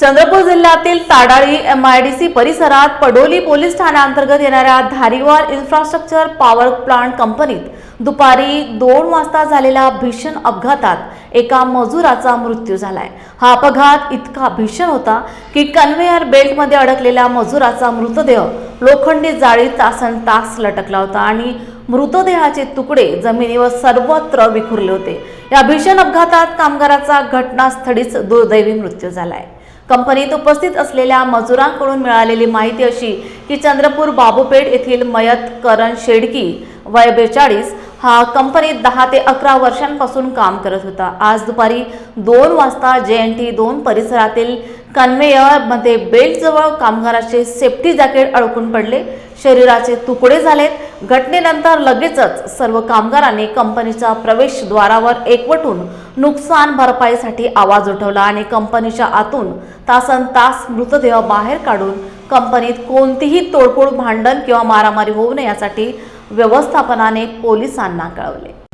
चंद्रपूर जिल्ह्यातील Tadali M I D C परिसरात Padoli police ठाण्याअंतर्गत येणाऱ्या धारीवार इन्फ्रास्ट्रक्चर पॉवर प्लांट कंपनीत दुपारी दोन वाजता झालेल्या भीषण अपघातात एका मजुराचा मृत्यू झालाय. हा अपघात इतका भीषण होता की कन्व्हेयर बेल्टमध्ये अडकलेल्या मजुराचा मृतदेह लोखंडी जाळीत तासन तास लटकला होता आणि मृतदेहाचे तुकडे जमिनीवर सर्वत्र विखुरले होते. या भीषण अपघातात कामगाराचा घटनास्थळीच दुर्दैवी मृत्यू झालाय. कंपनीत उपस्थित असलेल्या मजुरांकडून मिळालेली माहिती अशी की चंद्रपूर बाबूपेठ येथील मयत करण शेडकी वय बेचाळीस हा कंपनीत दहा ते अकरा वर्षांपासून काम करत होता. आज दुपारी दोन वाजता जे एन टी दोन परिसरातील कन्व्हेयरमध्ये बेल्टजवळ कामगाराचे सेफ्टी जॅकेट अडकून पडले. शरीराचे तुकडे झालेत. घटनेनंतर लगेचच सर्व कामगारांनी कंपनीच्या प्रवेशद्वारावर एकवटून नुकसान भरपाईसाठी आवाज उठवला आणि कंपनीच्या आतून तासन तास मृतदेह बाहेर काढून कंपनीत कोणतीही तोडफोड भांडण किंवा मारामारी होऊ नये यासाठी व्यवस्थापनाने पोलिसांना कळवले.